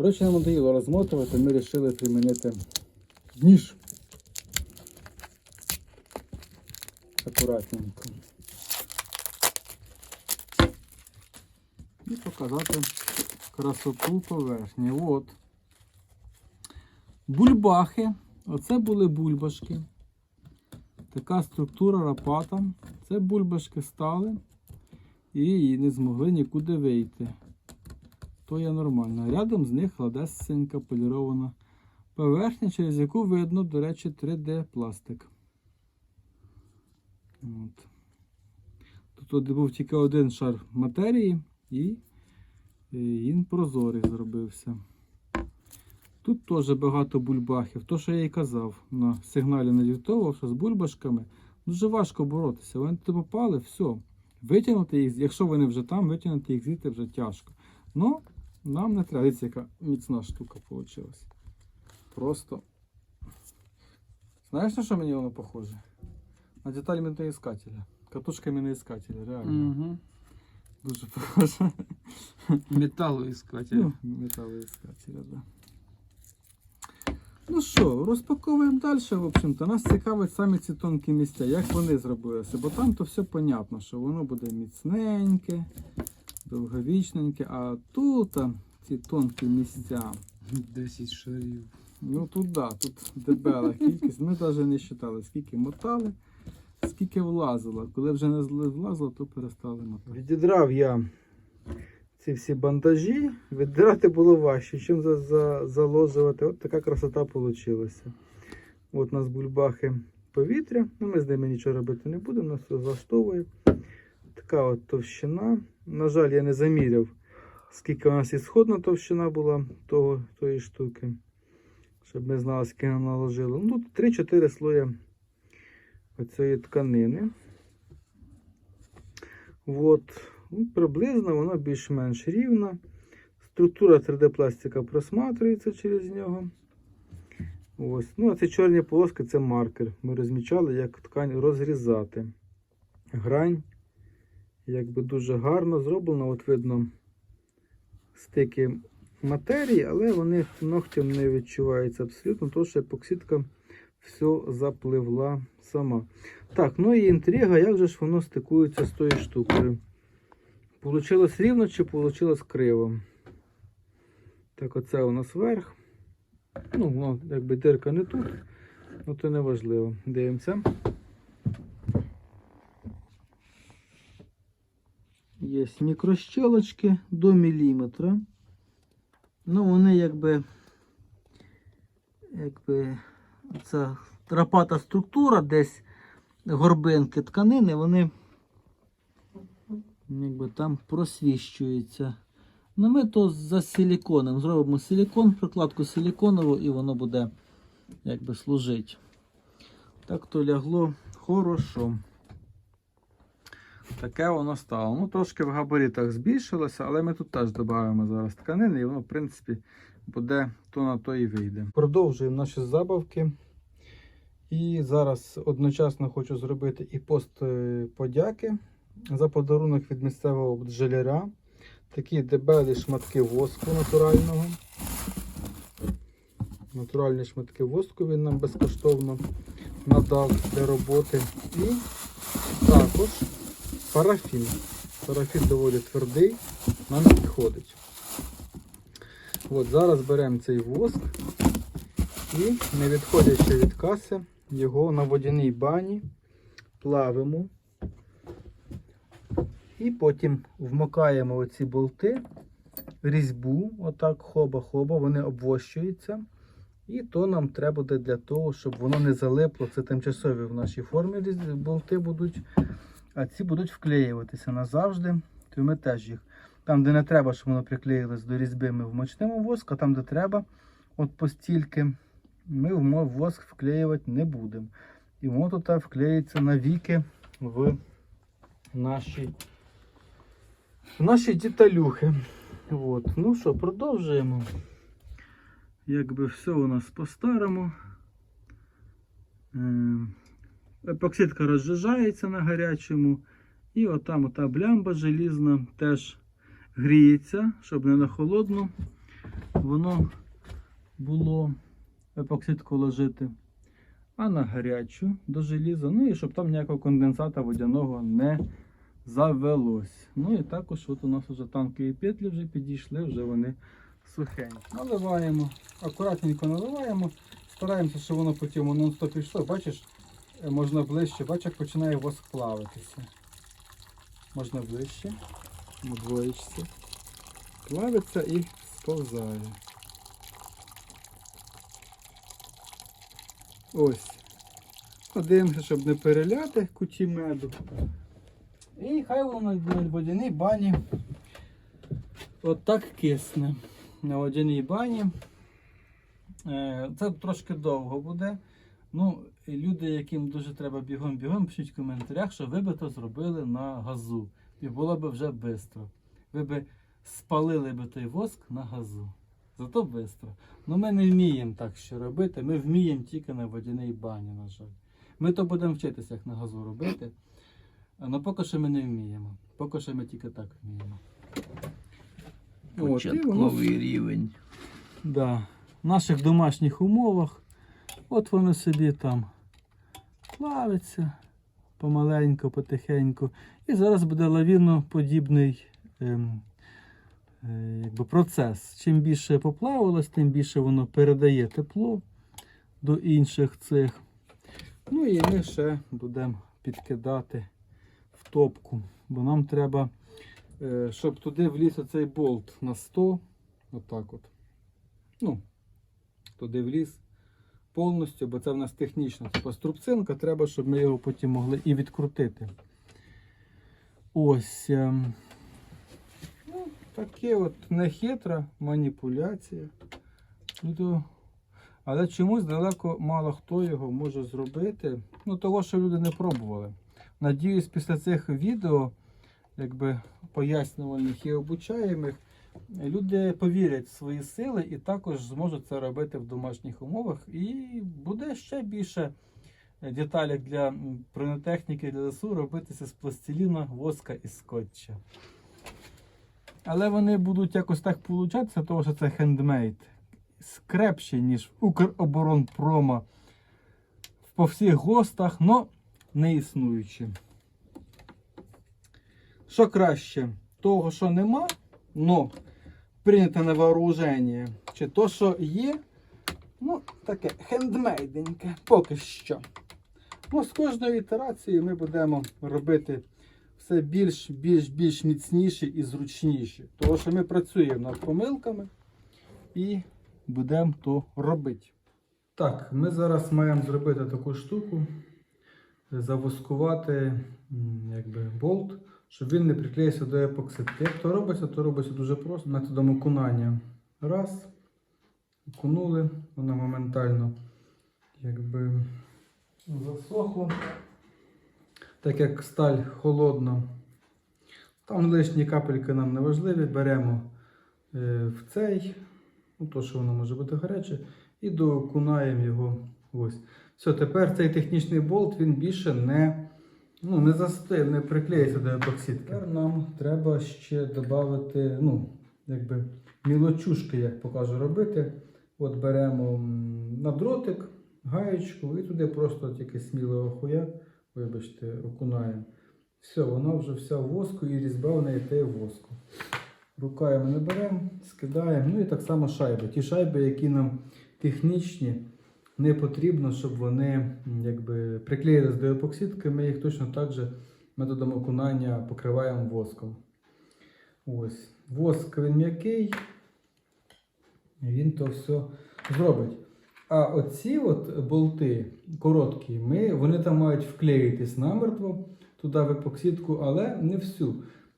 Коротше, нам надоїло розмотувати, ми вирішили примінити ніж. Акуратненько. І показати красоту поверхні. От. Бульбахи. Оце були бульбашки. Така структура рапата. Це бульбашки стали і не змогли нікуди вийти. То є нормально. Рядом з них гладесенька полірована поверхня, через яку видно, до речі, 3D пластик. От. Тут був тільки один шар матерії і е, він прозорий зробився. Тут теж багато бульбахів. То, що я і казав, на сигналі надіктовував, що з бульбашками дуже важко боротися. Вони туди попали, все. Витягнути їх, якщо вони вже там, витягнути їх звідти вже тяжко. Ну, нам не треба. Дивіться, яка міцна штука вийшла. Просто. Знаєш, на що мені воно похоже? На деталь міноіскателя. Катушка міноіскателя, реально. Угу. Дуже похоже. Металоіскатель. Ну, металоіскателя, да. Ну що, розпаковуємо далі, в общем-то. Нас цікавить самі ці тонкі місця, як вони зробилися. Бо там то все понятно, що воно буде міцненьке, довговічненьке, а тут а, ці тонкі місця. 10 шарів. Ну тут да, тут дебела кількість. Ми навіть не вважали, скільки мотали, скільки влазило. Коли вже не влазило, то перестали мотати. Відідрав я ці всі бандажі. Віддирати було важче, чим за, за, заложувати. От така красота вийшла. От у нас бульбахи повітря. Ну, ми з ними нічого робити не будемо, нас все влаштовує. Така от товщина. На жаль, я не заміряв, скільки у нас ісходна товщина була того, тої штуки щоб ми знали, скільки нам наложили. Ну, тут 3-4 слоя оцієї тканини. От. Ну, приблизно воно більш-менш рівна. Структура 3D-пластика просматрюється через нього. Ось. Ну, а ці чорні полоски це маркер. Ми розмічали, як ткань розрізати. Грань якби дуже гарно зроблена. От видно стики матерії, але вони ногтем не відчуваються абсолютно, тому що епоксидка все запливла сама. Так, ну і інтрига, як же ж воно стикується з тою штукою? Получилось рівно чи получилось криво? Так, оце у нас верх. Ну, якби дирка не тут, ну то не важливо. Дивимося. Є мікрощелочки до міліметра. Ну, вони якби, якби ця трапата структура, десь горбинки тканини, вони якби там просвіщуються. Ну, ми то за силіконом. Зробимо силікон, прокладку силіконову, і воно буде якби служити. Так то лягло хорошо. Таке воно стало. Ну, трошки в габаритах збільшилося, але ми тут теж додаємо зараз тканини, і воно, в принципі, буде то на то і вийде. Продовжуємо наші забавки. І зараз одночасно хочу зробити і пост е, подяки за подарунок від місцевого бджоляра. Такі дебелі шматки воску натурального. Натуральні шматки воску він нам безкоштовно надав для роботи. І також парафін. Парафін доволі твердий, нам підходить. От Зараз беремо цей воск і, не відходячи від каси, його на водяній бані плавимо. І потім вмикаємо оці болти, різьбу, отак хоба-хоба, вони обвощуються. І то нам треба буде для того, щоб воно не залипло. Це тимчасові в нашій формі болти будуть. А ці будуть вклеюватися назавжди. То ми теж їх. Там, де не треба, щоб воно приклеїлось до різьби, ми вмочнемо воск, а там, де треба, от постільки, ми в воск вклеювати не будемо. І воно тут вклеїться навіки в наші, в наші діталюхи. От. Ну що, продовжуємо. Якби все у нас по-старому. Ем, Епоксидка розжижається на гарячому. І отам ота блямба желізна теж гріється, щоб не на холодну. воно було епоксидку ложити, а на гарячу до желіза. Ну і щоб там ніякого конденсата водяного не завелось. Ну і також от у нас вже танкові петлі вже підійшли, вже вони сухенькі. Наливаємо, акуратненько наливаємо, стараємося, щоб воно потім нон-стоп пішло. Бачиш, можна ближче, бачиш, як починає воск плавитися. Можна ближче, на двоєчці. Плавиться і сповзає. Ось. Подивимося, щоб не переляти куті меду. І хай воно на водяній бані отак кисне. На водяній бані. Е, Це трошки довго буде. Ну, люди, яким дуже треба бігом-бігом, пишіть в коментарях, що ви би то зробили на газу. І було б вже швидко. Ви би спалили би той воск на газу. Зато швидко. Ну ми не вміємо так що робити. Ми вміємо тільки на водяній бані, на жаль. Ми то будемо вчитися, як на газу робити. Але поки що ми не вміємо. Поки що ми тільки так вміємо. От, воно Початковий рівень. Да. В наших домашніх умовах, от вони собі там плавиться помаленьку, потихеньку. І зараз буде лавіноподібний ем, е, якби процес. Чим більше поплавилось, тим більше воно передає тепло до інших цих. Ну і ми ще будемо підкидати в топку, бо нам треба, е, щоб туди вліз оцей болт на 100. Отак от. Ну, туди вліз повністю, бо це в нас технічна струбцинка, треба, щоб ми його потім могли і відкрутити. Ось. ем, Ну, таке от нехитра маніпуляція. Ну, Але чомусь далеко мало хто його може зробити. Ну, того, що люди не пробували. Надіюсь, після цих відео, якби пояснювальних і обучаємих, люди повірять в свої сили і також зможуть це робити в домашніх умовах. І буде ще більше деталей для бронетехніки для ЗСУ робитися з пластиліна, воска і скотча. Але вони будуть якось так получатися, тому що це хендмейд. Скрепші, ніж Укроборонпрома по всіх гостах, але не існуючі. Що краще? Того, що нема, но прийнято на вооруження. Чи то, що є, ну, таке хендмейденьке, поки що. Ну, з кожною ітерацією ми будемо робити все більш, більш, більш міцніше і зручніше. Тому що ми працюємо над помилками і будемо то робити. Так, ми зараз маємо зробити таку штуку, завоскувати якби, болт, щоб він не приклеївся до епоксидки. Як то робиться, то робиться дуже просто методом окунання. Раз, окунули, воно моментально якби засохло. Так як сталь холодна, там лишні капельки нам не важливі, беремо е, в цей, ну то, що воно може бути гаряче, і доокунаємо його. Ось. Все, тепер цей технічний болт він більше не, ну, не застиг, не приклеїться до епоксидки. Тепер нам треба ще додати, ну, якби мілочушки, як покажу робити. От беремо на дротик, гаєчку і туди просто тільки сміло хуяк, вибачте, окунаємо. Все, воно вже вся в воску і різьба в неї те в воску. Руками не беремо, скидаємо. Ну і так само шайби. Ті шайби, які нам технічні, не потрібно, щоб вони якби, приклеїлись до епоксидки, ми їх точно так же методом окунання покриваємо воском. Ось. Воск він м'який, він то все зробить. А оці от болти короткі, ми, вони там мають вклеїтись намертво туди в епоксидку, але не всю.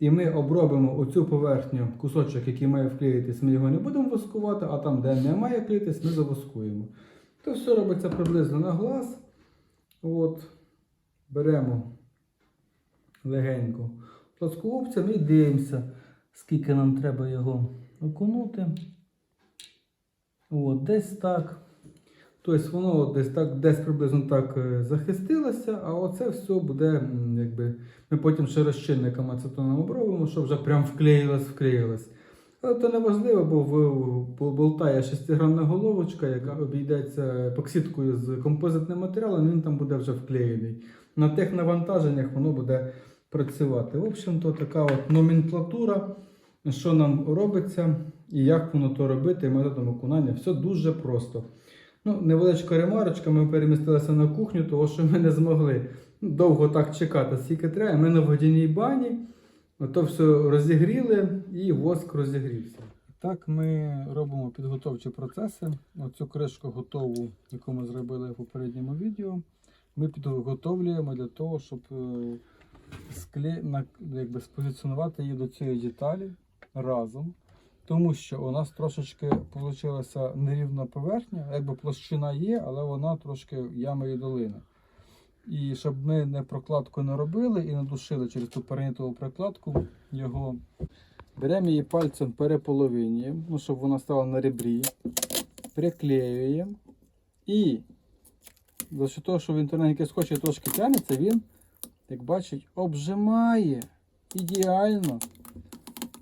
І ми обробимо оцю поверхню, кусочок, який має вклеїтись, ми його не будемо воскувати, а там, де не має вклеїтись, ми завоскуємо. То все робиться приблизно на глаз. От. Беремо легенько плоскогубцем і дивимося, скільки нам треба його окунути. От, десь так. Тобто воно десь так, десь приблизно так е, захистилося, а оце все буде, якби, ми потім ще розчинником ацетоном обробимо, щоб вже прям вклеїлось, вклеїлось. Але то не важливо, бо в бо- болта є шестигранна головочка, яка обійдеться епоксидкою з композитним матеріалом, він там буде вже вклеєний. На тих навантаженнях воно буде працювати. В общем-то, така от номенклатура, що нам робиться і як воно то робити методом виконання. Все дуже просто. Ну, невеличка ремарочка, ми перемістилися на кухню, тому що ми не змогли довго так чекати, скільки треба. Ми на водяній бані. Ото все розігріли і воск розігрівся. Так ми робимо підготовчі процеси. Оцю кришку готову, яку ми зробили в попередньому відео. Ми підготовлюємо для того, щоб е, скле... на... якби, спозиціонувати її до цієї деталі разом. Тому що у нас трошечки вийшла нерівна поверхня, якби площина є, але вона трошки ями і долини. І щоб ми не прокладку не робили і не душили через ту перенятову прокладку його. Беремо її пальцем переполовинюємо, ну, щоб вона стала на ребрі, приклеюємо. І за що того, що він тоненький скотч і трошки тягнеться, він, як бачить, обжимає ідеально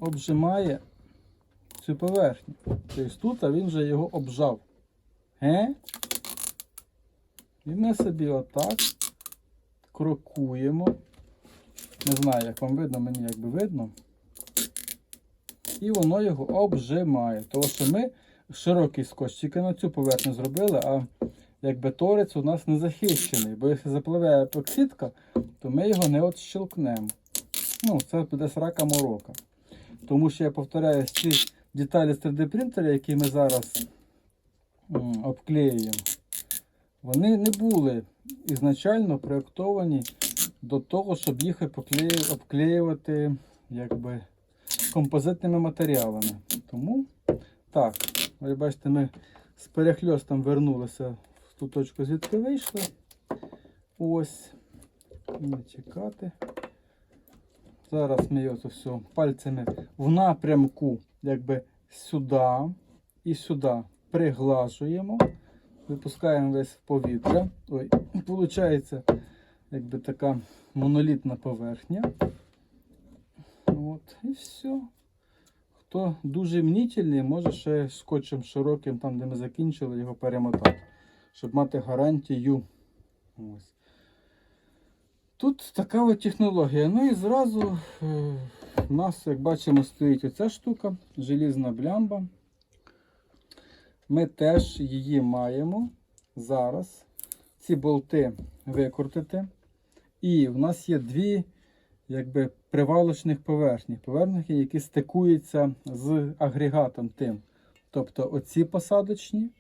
обжимає цю поверхню. Тобто тут він вже його обжав. Ге? І ми собі отак крокуємо. Не знаю, як вам видно, мені якби видно. І воно його обжимає. Тому що ми широкий скотч тільки на цю поверхню зробили, а якби торець у нас не захищений. Бо якщо запливе епоксидка, то ми його не отщелкнемо. Ну, це буде срака морока. Тому що я повторяю, ці деталі з 3D принтера, які ми зараз обклеюємо, вони не були ізначально проєктовані до того, щоб їх обклеювати якби, композитними матеріалами. Тому так, ви бачите, ми з перехльостом вернулися в ту точку, звідки вийшли. Ось. Не чекати. Зараз ми його все пальцями в напрямку, якби сюди і сюди приглажуємо, випускаємо весь повітря. Ой, виходить, якби така монолітна поверхня. От, і все. Хто дуже мнітельний, може ще скотчем широким, там де ми закінчили, його перемотати, щоб мати гарантію. Ось. Тут така от технологія. Ну і зразу е, у нас, як бачимо, стоїть оця штука, желізна блямба. Ми теж її маємо зараз. Ці болти викрутити. І в нас є дві якби, привалочних поверхні. Поверхні, які стикуються з агрегатом тим. Тобто оці посадочні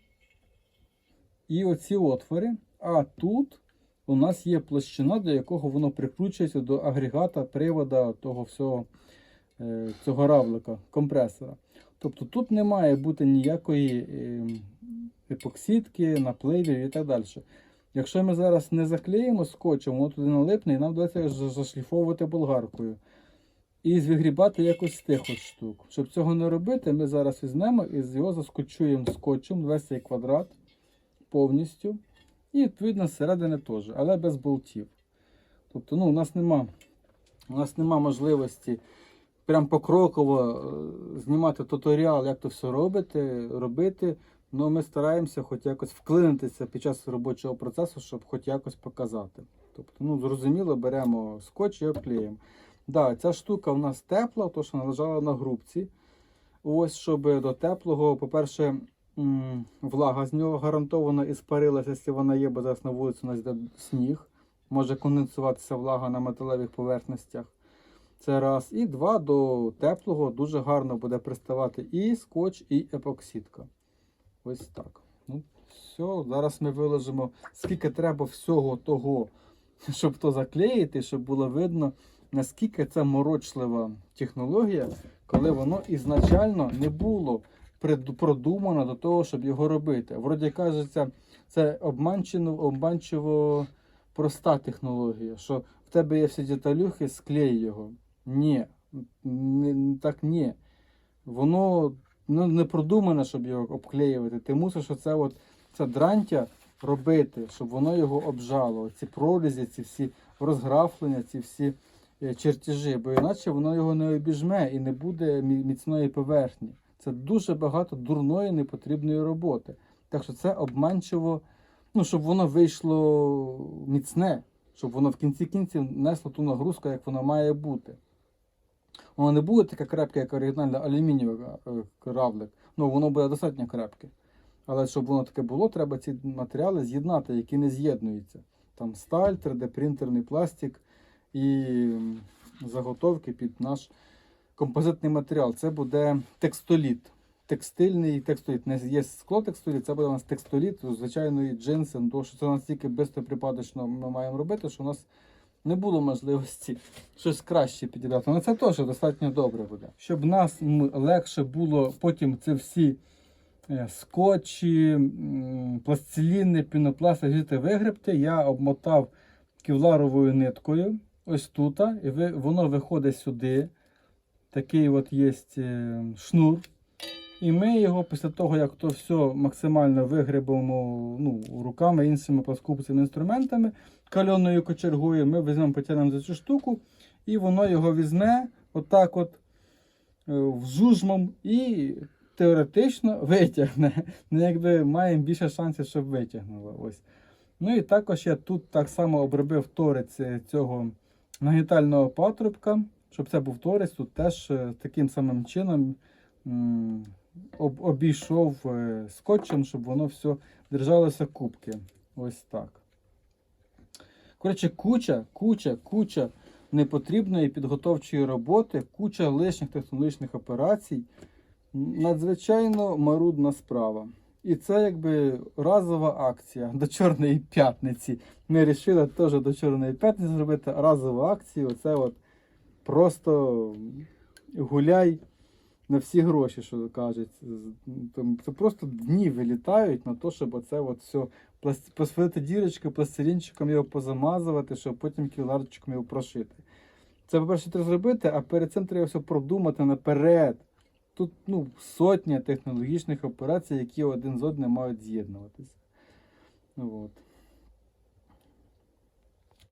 і оці отвори. А тут у нас є площина, до якого воно прикручується до агрегата привода того всього е, цього равлика, компресора. Тобто тут не має бути ніякої е, епоксидки, напливів і так далі. Якщо ми зараз не заклеїмо скотчем, воно туди налипне і нам доведеться зашліфовувати болгаркою. І звігрібати якось з тих от штук. Щоб цього не робити, ми зараз візьмемо і його заскотчуємо скотчем весь цей квадрат повністю. І відповідно зсередини теж, але без болтів. Тобто ну, у нас нема, у нас нема можливості прям покроково е, знімати туторіал, як то все робити, робити. Ну, ми стараємося хоч якось вклинитися під час робочого процесу, щоб хоч якось показати. Тобто, ну, зрозуміло, беремо скотч і обклеїмо. Да, ця штука у нас тепла, то що вона лежала на грубці. Ось, щоб до теплого, по-перше, влага з нього гарантовано і спарилася, якщо вона є, бо зараз на вулиці у нас йде сніг. Може конденсуватися влага на металевих поверхностях. Це раз. І два, до теплого дуже гарно буде приставати і скотч, і епоксидка. Ось так. Ну, все, зараз ми виложимо, скільки треба всього того, щоб то заклеїти, щоб було видно, наскільки це морочлива технологія, коли воно ізначально не було продумано до того, щоб його робити. Вроді кажеться, це обманчиво, проста технологія, що в тебе є всі деталюхи, склей його. Ні, не, так ні. Воно ну, не продумано, щоб його обклеювати. Ти мусиш оце от, це дрантя робити, щоб воно його обжало. Ці прорізі, ці всі розграфлення, ці всі е, чертежі, бо іначе воно його не обіжме і не буде міцної поверхні. Це дуже багато дурної непотрібної роботи. Так що це обманчиво, ну, щоб воно вийшло міцне, щоб воно в кінці кінців несло ту нагрузку, як воно має бути. Воно не буде таке крепке, як оригінальне алюмінієве е, равлик. Ну, воно буде достатньо крепке. Але щоб воно таке було, треба ці матеріали з'єднати, які не з'єднуються. Там сталь, 3D-принтерний пластик і заготовки під наш композитний матеріал. Це буде текстоліт. Текстильний текстоліт. Не є склотекстоліт, це буде у нас текстоліт, звичайної джинси. Ну, Тому що це настільки припадочно ми маємо робити, що у нас не було можливості щось краще підібрати. Але це теж достатньо добре буде. Щоб нас легше було потім це всі е, скотчі, пластиліни, пінопласти жити вигребти, я обмотав кевларовою ниткою. Ось тут, і воно виходить сюди. Такий от є е, шнур. І ми його після того, як то все максимально вигребемо ну, руками, іншими пласкупцями інструментами, кальонною кочергою, ми візьмемо, потягнемо за цю штуку, і воно його візьме отак от е, вжужмом і теоретично витягне. Ну, якби маємо більше шансів, щоб витягнуло. Ось. Ну і також я тут так само обробив торець е, цього нагнітального патрубка, щоб це був торець, тут теж е, таким самим чином об, обійшов скотчем, щоб воно все держалося кубки. Ось так. Коротше, куча, куча, куча непотрібної підготовчої роботи, куча лишніх технологічних операцій. Надзвичайно марудна справа. І це якби разова акція до Чорної п'ятниці. Ми вирішили теж до Чорної п'ятниці зробити разову акцію. Оце от просто гуляй на всі гроші, що кажуть. Це просто дні вилітають на те, щоб оце от все посвити дірочки, пластилінчиком його позамазувати, щоб потім кіларчиком його прошити. Це, по-перше, треба зробити, а перед цим треба все продумати наперед. Тут ну, сотня технологічних операцій, які один з одним мають з'єднуватися. От.